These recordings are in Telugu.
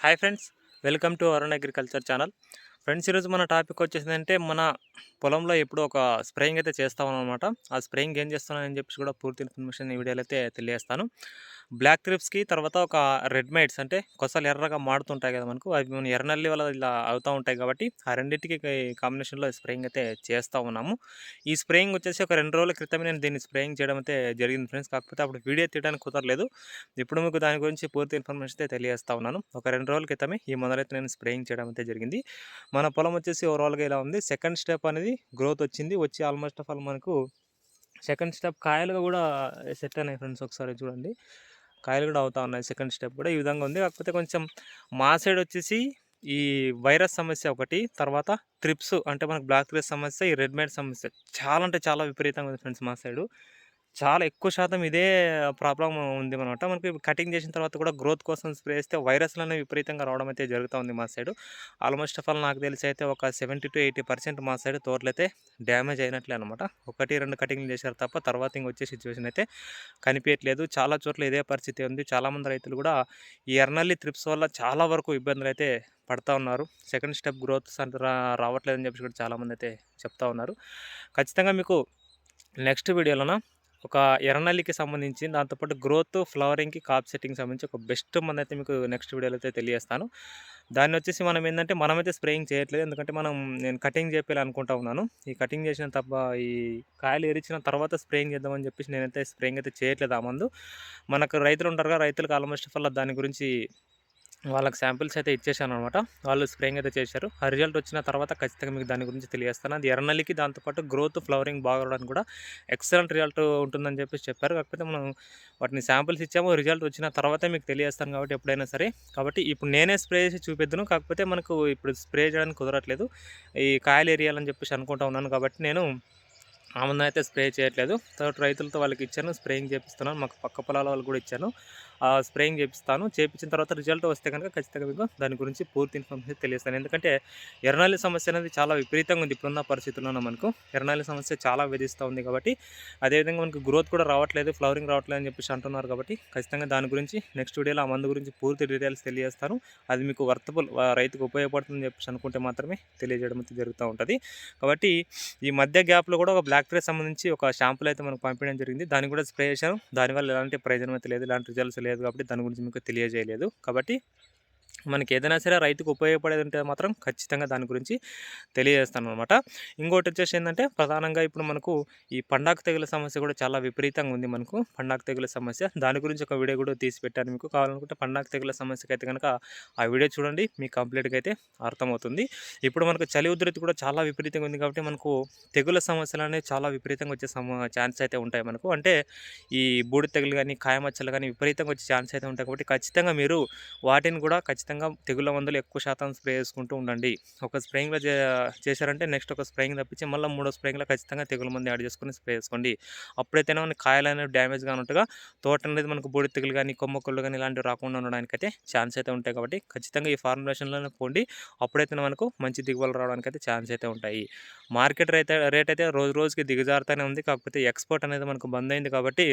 Hi friends welcome to Arun agriculture channel. Friends ఈరోజు మన టాపిక్ వచ్చేసిందంటే మన పొలంలో ఎప్పుడు ఒక స్ప్రేయింగ్ అయితే చేస్తామన్నమాట. అనమాట ఆ స్ప్రేయింగ్ ఏం చేస్తున్నానని చెప్పి కూడా పూర్తి ఇన్ఫర్మేషన్ ఈ వీడియోలో అయితే తెలియజేస్తాను. బ్లాక్ క్రిప్స్కి తర్వాత ఒక రెడ్ మైట్స్ అంటే కొసలు ఎర్రగా మాడుతుంటాయి కదా మనకు. అవి మన ఎర్రనల్లి వల్ల ఇలా అవుతూ ఉంటాయి కాబట్టి ఆ రెండింటికి కాంబినేషన్లో స్ప్రేయింగ్ అయితే చేస్తూ ఉన్నాము. ఈ స్ప్రేయింగ్ వచ్చేసి ఒక రెండు రోజుల క్రితమే నేను దీన్ని స్ప్రేయింగ్ చేయడం అయితే జరిగింది ఫ్రెండ్స్. కాకపోతే అప్పుడు వీడియో తీయడానికి కుదరలేదు. ఇప్పుడు మీకు దాని గురించి పూర్తి ఇన్ఫర్మేషన్ అయితే తెలియజేస్తా ఉన్నాను. ఒక రెండు రోజుల క్రితమే ఈ మొదలైతే నేను స్ప్రేయింగ్ చేయడం అయితే జరిగింది. మన పొలం వచ్చేసి ఓవరాల్గా ఇలా ఉంది. సెకండ్ స్టెప్ అనేది గ్రోత్ వచ్చింది. వచ్చి ఆల్మోస్ట్ ఆఫ్ ఆల్ మనకు సెకండ్ స్టెప్ కాయలుగా కూడా సెట్ అయినాయి ఫ్రెండ్స్. ఒకసారి చూడండి. కాయలు కూడా అవుతా ఉన్నాయి సెకండ్ స్టెప్ కూడా ఈ విధంగా ఉంది. కాకపోతే కొంచెం మా సైడ్ వచ్చేసి ఈ వైరస్ సమస్య ఒకటి తర్వాత త్రిప్స్ అంటే మనకు బ్లాక్ త్రిప్స్ సమస్య ఈ రెడ్ మైట్ సమస్య చాలా అంటే చాలా విపరీతంగా ఉంది ఫ్రెండ్స్ మా సైడు. చాలా ఎక్కువ శాతం ఇదే ప్రాబ్లం ఉంది అనమాట మనకి కటింగ్ చేసిన తర్వాత కూడా గ్రోత్ కోసం స్ప్రే చేస్తే వైరస్లు అనేవి విపరీతంగా రావడం అయితే జరుగుతూ ఉంది మా సైడ్. ఆల్మోస్ట్ ఆఫ్ ఆల్ నాకు తెలిసి అయితే ఒక సెవెంటీ టు ఎయిటీ పర్సెంట్ మా సైడ్ తోటలైతే డ్యామేజ్ అయినట్లే అనమాట. ఒకటి రెండు కటింగ్లు చేశారు తప్ప తర్వాత ఇంక వచ్చే సిచ్యువేషన్ అయితే కనిపించట్లేదు చాలా చోట్ల ఇదే పరిస్థితి ఉంది. చాలామంది రైతులు కూడా ఈ ఎర్నల్లి త్రిప్స్ వల్ల చాలా వరకు ఇబ్బందులు అయితే పడతా ఉన్నారు. సెకండ్ స్టెప్ గ్రోత్ అంటే రా రావట్లేదని చెప్పి కూడా చాలామంది అయితే చెప్తా ఉన్నారు. ఖచ్చితంగా మీకు నెక్స్ట్ వీడియోలోన ఒక ఎర్రనల్లికి సంబంధించి దాంతోపాటు గ్రోత్ ఫ్లవరింగ్కి కాప్ సెట్టింగ్ సంబంధించి ఒక బెస్ట్ మంది అయితే మీకు నెక్స్ట్ వీడియోలో అయితే తెలియజేస్తాను. దాన్ని వచ్చేసి మనం ఏంటంటే మనమైతే స్ప్రేయింగ్ చేయట్లేదు. ఎందుకంటే మనం నేను కటింగ్ చేయాలి అనుకుంటా ఉన్నాను. ఈ కటింగ్ చేసిన తప్ప ఈ కాయలు ఎరిచిన తర్వాత స్ప్రేయింగ్ చేద్దామని చెప్పేసి నేనైతే స్ప్రేయింగ్ అయితే చేయట్లేదు ఆ మందు. మనకు రైతులు ఉంటారు కదా రైతులకు ఆల్మోస్ట్ వల్ల దాని గురించి వాళ్ళకి శాంపిల్స్ అయితే ఇచ్చేసాను అనమాట వాళ్ళు స్ప్రేయింగ్ అయితే చేశారు. ఆ రిజల్ట్ వచ్చిన తర్వాత ఖచ్చితంగా మీకు దాని గురించి తెలియజేస్తాను. అది ఎర్రనల్లికి దాంతోపాటు గ్రోత్ ఫ్లవరింగ్ బాగవడానికి కూడా ఎక్సలెంట్ రిజల్ట్ ఉంటుందని చెప్పేసి చెప్పారు. కాకపోతే మనం వాటిని శాంపిల్స్ ఇచ్చాము. రిజల్ట్ వచ్చిన తర్వాతే మీకు తెలియజేస్తాను కాబట్టి ఎప్పుడైనా సరే. కాబట్టి ఇప్పుడు నేనే స్ప్రే చేసి చూపిద్దును. కాకపోతే మనకు ఇప్పుడు స్ప్రే చేయడానికి కుదరట్లేదు. ఈ కాయలు ఏరియాలని చెప్పేసి అనుకుంటా ఉన్నాను కాబట్టి నేను ఆమె అయితే స్ప్రే చేయట్లేదు. తర్వాత రైతులతో వాళ్ళకి ఇచ్చాను. స్ప్రేయింగ్ చేపిస్తున్నాను. మాకు పక్క పొలాల వాళ్ళు కూడా ఇచ్చాను. స్ప్రేయింగ్ చేపిస్తాను. చేపించిన తర్వాత రిజల్ట్ వస్తే కనుక ఖచ్చితంగా మీకు దాని గురించి పూర్తి ఇన్ఫర్మేషన్ తెలియస్తాను ఎందుకంటే ఎర్రనాలి సమస్య అనేది చాలా విపరీతంగా ఉంది ఇప్పుడున్న పరిస్థితుల్లో మనకు ఎర్రనాలి సమస్య చాలా వేధిస్తూ ఉంది కాబట్టి అదేవిధంగా మనకు గ్రోత్ కూడా రావట్లేదు ఫ్లవరింగ్ రావట్లేదు అని చెప్పేసి అంటున్నారు కాబట్టి ఖచ్చితంగా దాని గురించి నెక్స్ట్ వీడియోలో ఆ మందు గురించి పూర్తి డీటెయిల్స్ తెలియజేస్తాను. అది మీకు వర్తబుల్ రైతుకు ఉపయోగపడుతుందని చెప్పేసి అనుకుంటే మాత్రమే తెలియజేయడం అయితే జరుగుతూ ఉంటుంది. కాబట్టి ఈ మధ్య గ్యాప్లో కూడా ఒక బ్లాక్ ట్రే సంబంధించి ఒక షాంపుల్ అయితే మనకు పంపించడం జరిగింది. దాన్ని కూడా స్ప్రే చేశాను. దానివల్ల ఎలాంటి ప్రయోజనం అయితే లేదు. ఇలాంటి రిజల్ట్స్ లేదు కాబట్టి దాని గురించి మీకు తెలియజేయలేదు. కాబట్టి మనకి ఏదైనా సరే రైతుకు ఉపయోగపడేది ఉంటే మాత్రం ఖచ్చితంగా దాని గురించి తెలియజేస్తాను అనమాట ఇంకోటి వచ్చేసి ఏంటంటే ప్రధానంగా ఇప్పుడు మనకు ఈ పండాకు తెగుల సమస్య కూడా చాలా విపరీతంగా ఉంది మనకు. పండాకు తెగుల సమస్య. దాని గురించి ఒక వీడియో కూడా తీసి పెట్టాను మీకు కావాలనుకుంటే పండాకు తెగుల సమస్యకి అయితే కనుక ఆ వీడియో చూడండి. మీకు కంప్లీట్గా అయితే అర్థమవుతుంది. ఇప్పుడు మనకు చలి ఉధృతి కూడా చాలా విపరీతంగా ఉంది కాబట్టి మనకు తెగుల సమస్యలు అనేవి చాలా విపరీతంగా వచ్చే సమ ఛాన్స్ అయితే ఉంటాయి మనకు. అంటే ఈ బూడి తెగులు కానీ కాయమచ్చలు కానీ విపరీతంగా వచ్చే ఛాన్స్ అయితే ఉంటాయి కాబట్టి ఖచ్చితంగా మీరు వాటిని కూడా ఖచ్చితంగా ఖచ్చితంగా తెగుళ్ళ మందులు ఎక్కువ శాతం స్ప్రే చేసుకుంటూ ఉండండి. ఒక స్ప్రేయింగ్లో చేశారంటే నెక్స్ట్ ఒక స్ప్రేయింగ్ తప్పించి మళ్ళీ మూడో స్ప్రేయింగ్లో ఖచ్చితంగా తెగుళ్ళ మందు యాడ్ చేసుకుని స్ప్రే చేసుకోండి. అప్పుడైతేనే మనకి కాయలు అనేవి డ్యామేజ్ కానట్టుగా తోట అనేది మనకు బొడి తెగులు కానీ కొమ్మకొళ్ళు కానీ ఇలాంటివి రాకుండా ఉండడానికి అయితే ఛాన్స్ అయితే ఉంటాయి కాబట్టి ఖచ్చితంగా ఈ ఫార్ములేషన్లోనే పోండి. అప్పుడైతే మనకు మంచి దిగుబడులు రావడానికి అయితే ఛాన్స్ అయితే ఉంటాయి. మార్కెట్ రేట్ రేట్ అయితే రోజు రోజుకి దిగజారుతూనే ఉంది. కాకపోతే ఎక్స్పోర్ట్ అనేది మనకు బంద్ అయింది కాబట్టి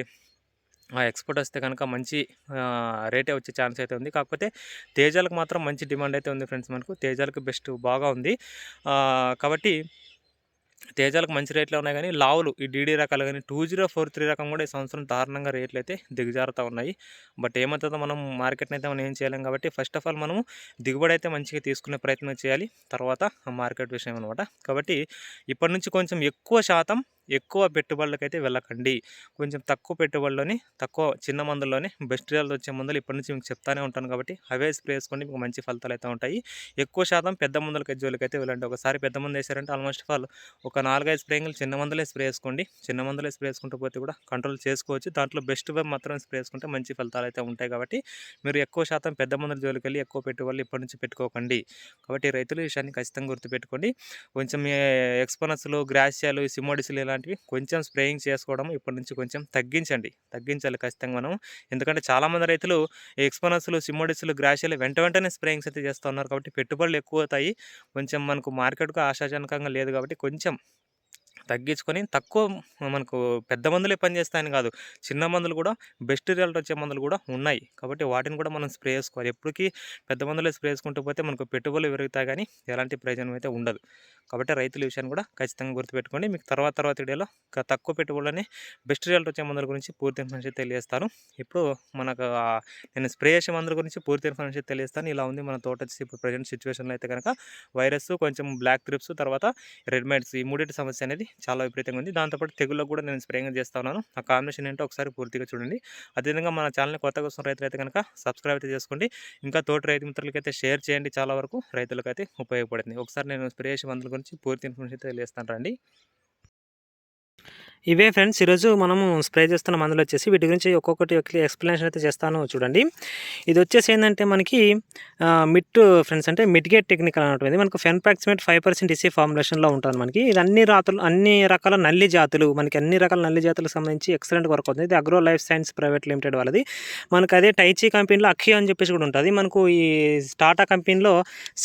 ఎక్స్పోర్ట్ వస్తే కనుక మంచి రేటే వచ్చే ఛాన్స్ అయితే ఉంది. కాకపోతే తేజాలకు మాత్రం మంచి డిమాండ్ అయితే ఉంది ఫ్రెండ్స్ మనకు. తేజాలకు బెస్ట్ బాగా ఉంది. కాబట్టి తేజాలకు మంచి రేట్లు ఉన్నాయి కానీ లావులు ఈ డీడీ రకాలు కానీ టూ జీరో ఫోర్ త్రీ రకం కూడా ఈ సంవత్సరం దారుణంగా రేట్లు అయితే దిగజారుతూ ఉన్నాయి. బట్ ఏమవుతుందో మనం మార్కెట్ని అయితే మనం ఏం చేయలేం కాబట్టి ఫస్ట్ ఆఫ్ ఆల్ మనము దిగుబడి అయితే మంచిగా తీసుకునే ప్రయత్నం చేయాలి. తర్వాత మార్కెట్ విషయం అనమాట కాబట్టి ఇప్పటి నుంచి కొంచెం ఎక్కువ శాతం ఎక్కువ పెట్టుబడులకైతే వెళ్ళకండి. కొంచెం తక్కువ పెట్టుబడిలోని తక్కువ చిన్న మందుల్లోనే బెస్ట్ రిజల్ట్ వచ్చే మందులు ఇప్పటి నుంచి మీకు చెప్తానే ఉంటాను కాబట్టి అవే స్ప్రే వేసుకోండి మీకు మంచి ఫలితాలు అయితే ఉంటాయి. ఎక్కువ శాతం పెద్ద మందులకి జోలికైతే వెళ్ళండి. ఒకసారి పెద్ద మందు వేసారంటే ఆల్మోస్ట్ ఆల్ ఒక నాలుగైదు స్ప్రేయింగ్లు చిన్న మందులే స్ప్రే వేసుకోండి చిన్న మందులే స్ప్రే వేసుకుంటూ పోతే కూడా కంట్రోల్ చేసుకోవచ్చు. దాంట్లో బెస్ట్ వెబ్ మాత్రం స్ప్రే వేసుకుంటే మంచి ఫలితాలు అయితే ఉంటాయి కాబట్టి మీరు ఎక్కువ శాతం పెద్ద మందుల జోలికి వెళ్ళి ఎక్కువ పెట్టుబడులు ఇప్పటి నుంచి పెట్టుకోకండి. కాబట్టి రైతులు విషయాన్ని ఖచ్చితంగా గుర్తుపెట్టుకోండి. కొంచెం ఎక్స్పోనస్లు గ్రాసియాలు సిమోడిసిలు ఇలా లాంటివి కొంచెం స్ప్రేయింగ్ చేసుకోవడం ఇప్పటి నుంచి కొంచెం తగ్గించండి. తగ్గించాలి ఖచ్చితంగా మనం. ఎందుకంటే చాలామంది రైతులు ఎక్స్పోనస్లు సిమ్మోడిస్లు గ్రాషియలు వెంట వెంటనే స్ప్రేయింగ్స్ అయితే చేస్తూ ఉన్నారు కాబట్టి పెట్టుబడులు ఎక్కువ అవుతాయి. కొంచెం మనకు మార్కెట్కు ఆశాజనకంగా లేదు కాబట్టి కొంచెం తగ్గించుకొని తక్కువ మనకు పెద్ద మందులే పనిచేస్తాయని కాదు చిన్న మందులు కూడా బెస్ట్ రిజల్ట్ వచ్చే మందులు కూడా ఉన్నాయి. కాబట్టి వాటిని కూడా మనం స్ప్రే చేసుకోవాలి. ఎప్పటికీ పెద్ద మందులే స్ప్రే చేసుకుంటూ పోతే మనకు పెట్టుబడులు పెరుగుతాయి కానీ ఎలాంటి ప్రయోజనం అయితే ఉండదు. కాబట్టి రైతుల విషయాన్ని కూడా ఖచ్చితంగా గుర్తుపెట్టుకోండి. మీకు తర్వాత తర్వాత వీడియోలో తక్కువ పెట్టుబడులని బెస్ట్ రిజల్ట్ వచ్చే మందుల గురించి పూర్తి ఇన్ఫర్మేషన్ తెలియజేస్తాను. ఇప్పుడు మనకు నేను స్ప్రే చేసే మందుల గురించి పూర్తి ఇన్ఫర్మేషన్ తెలియజేస్తాను. ఇలా ఉంది మన తోట వచ్చేసి ఇప్పుడు ప్రజెంట్ సిచ్యువేషన్లో అయితే కనుక వైరస్ కొంచెం బ్లాక్ త్రిప్స్ తర్వాత రెడ్మైట్స్ ఈ మూడింటి సమస్య అనేది చాలా విపరీతంగా ఉంది. దాంతోపాటు తెగుళ్ళకు కూడా నేను స్ప్రేయింగ్ చేస్తా ఉన్నాను. ఆ కాంబినేషన్ ఏంటో ఒకసారి పూర్తిగా చూడండి. అదేవిధంగా మన ఛానల్ని కొత్తగా వస్తున్న రైతులు అయితే కనుక సబ్స్క్రైబ్ అయితే చేసుకోండి. ఇంకా తోటి రైతు మిత్రులకైతే షేర్ చేయండి. చాలా వరకు రైతులకైతే ఉపయోగపడుతుంది. ఒకసారి నేను స్ప్రే చేసే మందుల గురించి పూర్తి ఇన్ఫర్మేషన్ తెలియజేస్తాను. రండి. ఇవే ఫ్రెండ్స్ ఈరోజు మనము స్ప్రే చేస్తున్న మందులు వచ్చేసి వీటి గురించి ఒక్కొక్కటి ఎక్స్ప్లెనేషన్ అయితే చేస్తాను చూడండి. ఇది వచ్చేసి ఏంటంటే మనకి మిట్ ఫ్రెండ్స్ అంటే మిడ్గేట్ టెక్నికల్ అనేటువంటిది మనకు ఫెన్పాక్సిమేట్ ఫైవ్ పర్సెంట్ ఇసి ఫార్ములేషన్లో ఉంటుంది మనకి. ఇది అన్ని రాతులు అన్ని రకాల నల్లి జాతులు మనకి అన్ని రకాల నల్లి జాతులకు సంబంధించి ఎక్సలెంట్ వర్క్ అవుతుంది. ఇది agro life science private limited వాళ్ళది. మనకు అదే టైచీ కంపెనీలో అక్షయ అని చెప్పేసి కూడా ఉంటుంది. మనకు ఈ టాటా కంపెనీలో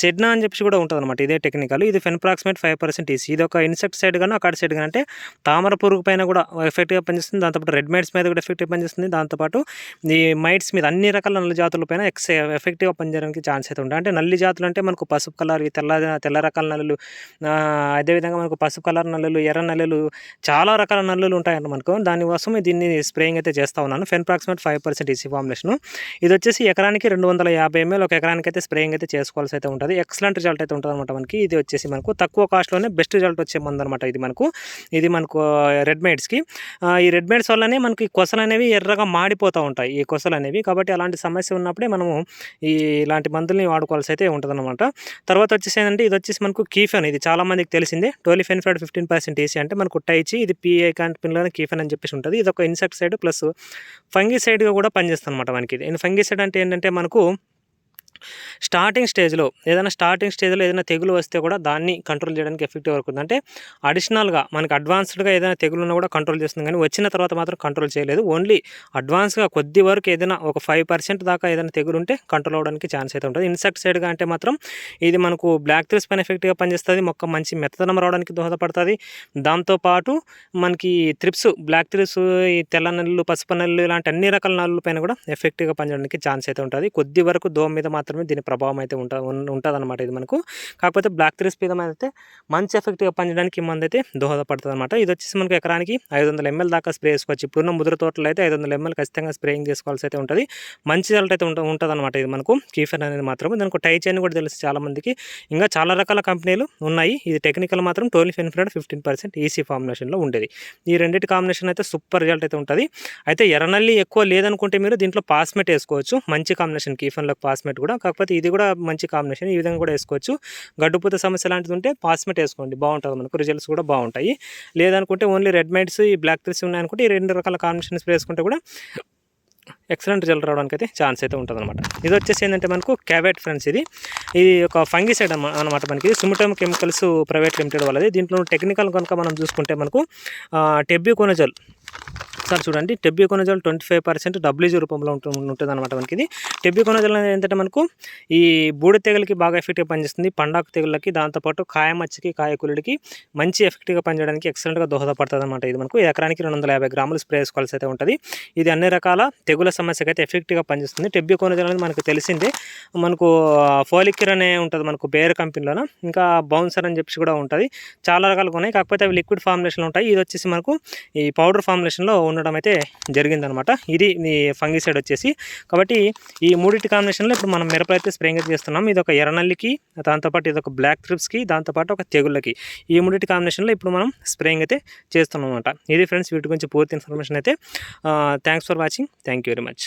సెడ్నా అని చెప్పేసి కూడా ఉంటుంది అనమాట ఇదే టెక్నికల్. ఇది ఫెన్ప్రాక్సిమేట్ ఫైవ్ పర్సెంట్ ఇసి ఇది ఒక ఇన్సెక్ట్ సైడ్ కానీ అక్కడ సైడ్ కానీ అంటే తామర పురుగు పైన కూడా ఎఫెక్ట్గా పనిచేస్తుంది. దాంతోపాటు రెడ్ మైట్స్ మీద కూడా ఎఫెక్టివ్ పనిచేస్తుంది. దాంతోపాటు ఈ మైట్స్ మీద అన్ని రకాల నల్లి జాతుల పైన ఎక్స్ ఎఫెక్టివ్గా పనిచేయడానికి ఛాన్స్ అయితే ఉంటాయి. అంటే నల్లి జాతులు అంటే మనకు పసుపు కలర్ తెల్ల తెల్ల రకాల నల్లులు అదేవిధంగా మనకు పసుపు కలర్ నల్లులు ఎర్ర నల్లులు చాలా రకాల నల్లులు ఉంటాయంట మనకు. దానికోసం దీన్ని స్ప్రేయింగ్ అయితే చేస్తూ ఉన్నాను. Fenpyroximate five percent EC formulation ఇది వచ్చేసి ఎకరానికి రెండు వందల యాభై ఎంఎల్ ఒక ఎకరానికి అయితే స్ప్రేయింగ్ అయితే చేసుకోవాల్సి అయితే ఉంటుంది. ఎక్సలెంట్ రిజల్ట్ అయితే ఉంటుంది అనమాట మనకి. ఇది వచ్చేసి మనకు తక్కువ కాస్ట్లోనే బెస్ట్ రిజల్ట్ వచ్చే మందు అనమాట ఇది మనకు. ఇది మనకు రెడ్ రెడ్మేడ్స్కి ఈ రెడ్మేడ్స్ వల్లనే మనకి కొసలు అనేవి ఎర్రగా మాడిపోతూ ఉంటాయి ఈ కొసలు అనేవి. కాబట్టి అలాంటి సమస్య ఉన్నప్పుడే మనము ఈ ఇలాంటి మందుల్ని వాడుకోవాల్సి అయితే ఉంటుందన్నమాట. తర్వాత వచ్చేసి ఏంటంటే ఇది వచ్చేసి మనకు కీఫెన్. ఇది చాలామందికి తెలిసిందే. Tolfenpyrad fifteen percent EC అంటే మనకు టైచి ఇది పిఐ పిన్లోనే కీఫెన్ అని చెప్పేసి ఉంటుంది. ఇది ఒక ఇన్సెక్ట్ సైడ్ ప్లస్ ఫంగి సైడ్గా కూడా పనిచేస్తుంది అనమాట మనకి. ఇది ఫంగి సైడ్ అంటే ఏంటంటే మనకు స్టార్టింగ్ స్టేజ్లో ఏదైనా స్టార్టింగ్ స్టేజ్లో ఏదైనా తెగులు వస్తే కూడా దాన్ని కంట్రోల్ చేయడానికి ఎఫెక్టివ్ అవుతుంది అంటే అడిషనల్గా మనకి అడ్వాన్స్డ్గా ఏదైనా తెగులు ఉన్నా కూడా కంట్రోల్ చేస్తుంది కానీ వచ్చిన తర్వాత మాత్రం కంట్రోల్ చేయలేదు. ఓన్లీ అడ్వాన్స్గా కొద్ది వరకు ఏదైనా ఒక ఫైవ్ పర్సెంట్ దాకా ఏదైనా తెగులు ఉంటే కంట్రోల్ అవ్వడానికి ఛాన్స్ అయితే ఉంటుంది. ఇన్సెక్ట్ సైడ్గా అంటే మాత్రం ఇది మనకు బ్లాక్ త్రిస్ పైన ఎఫెక్ట్గా పనిచేస్తుంది. మొక్క మంచి మెత్తదనం రావడానికి దోహదపడుతుంది. దాంతోపాటు మనకి త్రిప్స్ బ్లాక్ త్రిప్స్ ఈ తెల్ల నల్లు పసుపు నల్లు ఇలాంటి అన్ని రకాల నల్లుల పైన కూడా ఎఫెక్టివ్గా పనిచేయడానికి ఛాన్స్ అయితే ఉంటుంది. కొద్ది వరకు దోమ మీద మాత్రం మాత్రమే దీని ప్రభావం అయితే ఉంట ఉంటుంది అనమాట ఇది మనకు. కాకపోతే బ్లాక్ త్రీ స్పీడ్ అయితే మంచి ఎఫెక్ట్గా పనిచేయడానికి మంది అయితే దోహదపడుతుంది అనమాట ఇది వచ్చేసి మనకు ఎకరానికి ఐదు వందల ఎంఎల్ దాకా స్ప్రే చేసుకోవచ్చు. ఇప్పుడున్న ముద్ర తోటలో అయితే ఐదు వందల ఎంఎల్ ఖచ్చితంగా స్ప్రేయింగ్ చేసుకోవాల్సి అయితే ఉంటుంది. మంచి రిజల్ట్ అయితే ఉంట ఉంటుంది అనమాట ఇది మనకు. కీఫెన్ అనేది మాత్రం దానికి టై చైన్ కూడా తెలుసు చాలామందికి. ఇంకా చాలా రకాల కంపెనీలు ఉన్నాయి. ఇది టెక్నికల్ మాత్రం tolfenpyrad fifteen percent EC ఫార్ములేషన్లో ఉండేది. ఈ రెండింటి కాంబినేషన్ అయితే సూపర్ రిజల్ట్ అయితే ఉంటుంది. అయితే ఎర్రనల్లి ఎక్కువ లేదనుకుంటే మీరు దీంట్లో పాస్మెట్ వేసుకోవచ్చు. మంచి కాంబినేషన్ కీఫెన్లకు పాస్మెట్ కూడా కాకపోతే ఇది కూడా మంచి కాంబినేషన్ ఈ విధంగా కూడా వేసుకోవచ్చు. గడ్డుపూత సమస్య లాంటిది ఉంటే పాస్మెట్ వేసుకోండి. బాగుంటుంది మనకు. రిజల్ట్స్ కూడా బాగుంటాయి. లేదనుకుంటే ఓన్లీ రెడ్ మైట్స్ ఈ బ్లాక్ త్రిస్ ఉన్నాయనుకుంటే ఈ రెండు రకాల కాంబినేషన్స్ వేసుకుంటే కూడా ఎక్సలెంట్ రిజల్ట్ రావడానికి అయితే ఛాన్స్ అయితే ఉంటుంది అనమాట ఇది వచ్చేసి ఏంటంటే మనకు క్యాబెట్ ఫ్రెండ్స్ ఇది. ఇది ఒక ఫంగిసైడ్ అనమాట మనకి. సుమిటమ్ కెమికల్స్ ప్రైవేట్ లిమిటెడ్ వాళ్ళది. దీంట్లో టెక్నికల్ కనుక మనం చూసుకుంటే మనకు టెబ్యూకోనజల్ ఒకసారి చూడండి. Tebuconazole twenty five percent WG రూపంలో ఉంటుంది ఉంటుంది అనమాట మనకి ఇది. టెబ్యూకొనజల్ అనేది ఏంటంటే మనకు ఈ బూడి తెగులకి బాగా ఎఫెక్ట్గా పనిచేస్తుంది. పండాకు తెగులకి దాంతోపాటు కాయ మచ్చికి కాయకులుడికి మంచి ఎఫెక్ట్గా పనిచేయడానికి ఎక్సలెంట్గా దోహదపడుతుంది అనమాట ఇది మనకు. ఎకరానికి రెండు వందల యాభై గ్రాములు స్ప్రే చేసుకోవాల్సి అయితే ఉంటుంది. ఇది అన్ని రకాల తెగుల సమస్యకి అయితే ఎఫెక్ట్గా పనిచేస్తుంది. టెబ్యూకొనజల్ అనేది మనకు తెలిసిందే. మనకు ఫోలిక్యూర్ అనే ఉంటుంది మనకు బేర్ కంపెనీలోన. ఇంకా బౌన్సర్ అని చెప్పి కూడా ఉంటుంది. చాలా రకాలుగా ఉన్నాయి. కాకపోతే అవి లిక్విడ్ ఫార్ములేషన్లో ఉంటాయి. ఇది వచ్చేసి మనకు ఈ పౌడర్ ఫార్ములేషన్లో ఉండడం అయితే జరిగిందనమాట. ఇది ఈ ఫంగిసైడ్ వచ్చేసి. కాబట్టి ఈ మూడింటి కాంబినేషన్లో ఇప్పుడు మనం మిరప అయితే స్ప్రేయింగ్ అయితే చేస్తున్నాం. ఇది ఒక ఎర్రనల్లికి దాంతోపాటు ఇది ఒక బ్లాక్ ట్రిప్స్కి దాంతోపాటు ఒక తెగుళ్ళకి. ఈ మూడింటి కాంబినేషన్లో ఇప్పుడు మనం స్ప్రేయింగ్ అయితే చేస్తున్నాం అనమాట. ఇది ఫ్రెండ్స్ వీటి గురించి పూర్తి ఇన్ఫర్మేషన్ అయితే thanks for watching. Thank you very much.